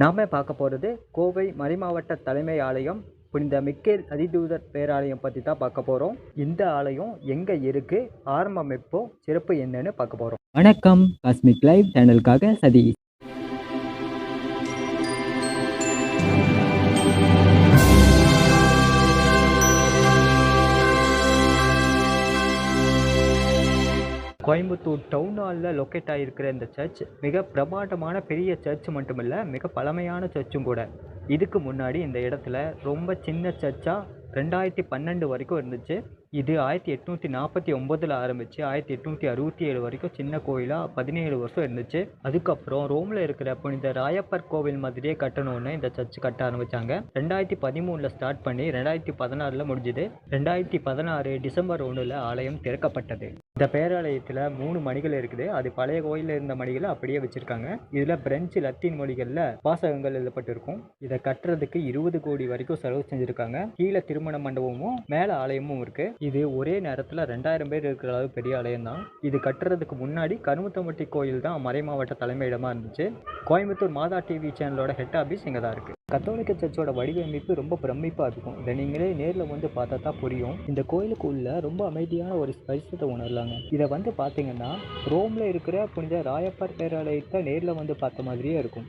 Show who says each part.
Speaker 1: நாம பார்க்க போகிறது கோவை மறைமாவட்ட தலைமை ஆலயம் புனித மிக்கேல் அதிதூதர் பேராலயம் பற்றி தான் பார்க்க போகிறோம் இந்த ஆலயம் எங்கே இருக்குது ஆரம்பம் எப்போ சிறப்பு என்னன்னு பார்க்க போகிறோம் வணக்கம். காஸ்மிக் லைவ் சேனலுக்காக சதீஷ். கோயம்புத்தூர் டவுன் ஹாலில் லொக்கேட் ஆகிருக்கிற இந்த சர்ச் மிக பிரமாண்டமான பெரிய சர்ச் மட்டுமில்லை மிக பழமையான சர்ச்சும் கூட. இதுக்கு முன்னாடி இந்த இடத்துல ரொம்ப சின்ன சர்ச்சாக ரெண்டாயிரத்தி பன்னெண்டு வரைக்கும் இருந்துச்சு. இது ஆயிரத்தி எட்நூற்றி நாற்பத்தி ஒம்போதில் ஆரம்பித்து ஆயிரத்தி எட்நூற்றி அறுபத்தி ஏழு வரைக்கும் சின்ன கோயிலாக பதினேழு வருஷம் இருந்துச்சு. அதுக்கப்புறம் ரோமில் இருக்கிற புனித ராயப்பர் கோவில் மாதிரியே கட்டணும்னு இந்த சர்ச் கட்ட ஆரம்பித்தாங்க ரெண்டாயிரத்தி பதிமூணில் ஸ்டார்ட் பண்ணி ரெண்டாயிரத்தி பதினாறில் முடிஞ்சுது. ரெண்டாயிரத்தி பதினாறு டிசம்பர் ஒன்றில் ஆலயம் திறக்கப்பட்டது. இந்த பேராலயத்தில் மூணு மணிகள் இருக்குது. அது பழைய கோயிலில் இருந்த மணிகளை அப்படியே வச்சுருக்காங்க. இதில் பிரெஞ்சு லத்தீன் மொழிகளில் வாசகங்கள் எழுதப்பட்டிருக்கும். இதை கட்டுறதுக்கு இருபது கோடி வரைக்கும் செலவு செஞ்சுருக்காங்க. கீழே திருமண மண்டபமும் மேலே ஆலயமும் இருக்குது இது ஒரே நேரத்தில் ரெண்டாயிரம் பேர் இருக்கிற அளவு பெரிய ஆலயம் தான் இது கட்டுறதுக்கு முன்னாடி கருமுத்தம்பட்டி கோயில் தான் மறை மாவட்ட தலைமையிடமாக இருந்துச்சு. கோயம்புத்தூர் மாதா டிவி சேனலோட ஹெட் ஆஃபீஸ் இங்கே தான் இருக்குது கத்தோலிக்க சர்ச்சோட வடிவமைப்பு ரொம்ப பிரமிப்பாக இருக்கும். இதை நீங்களே நேரில் வந்து பார்த்தா தான் புரியும். இந்த கோயிலுக்கு உள்ள ரொம்ப அமைதியான ஒரு ஸ்பரிசத்தை உணரலாங்க. இதை வந்து பார்த்தீங்கன்னா ரோமில் இருக்கிற புனித ராயப்பர் பேராலயத்தை நேரில் வந்து பார்த்த மாதிரியே இருக்கும்.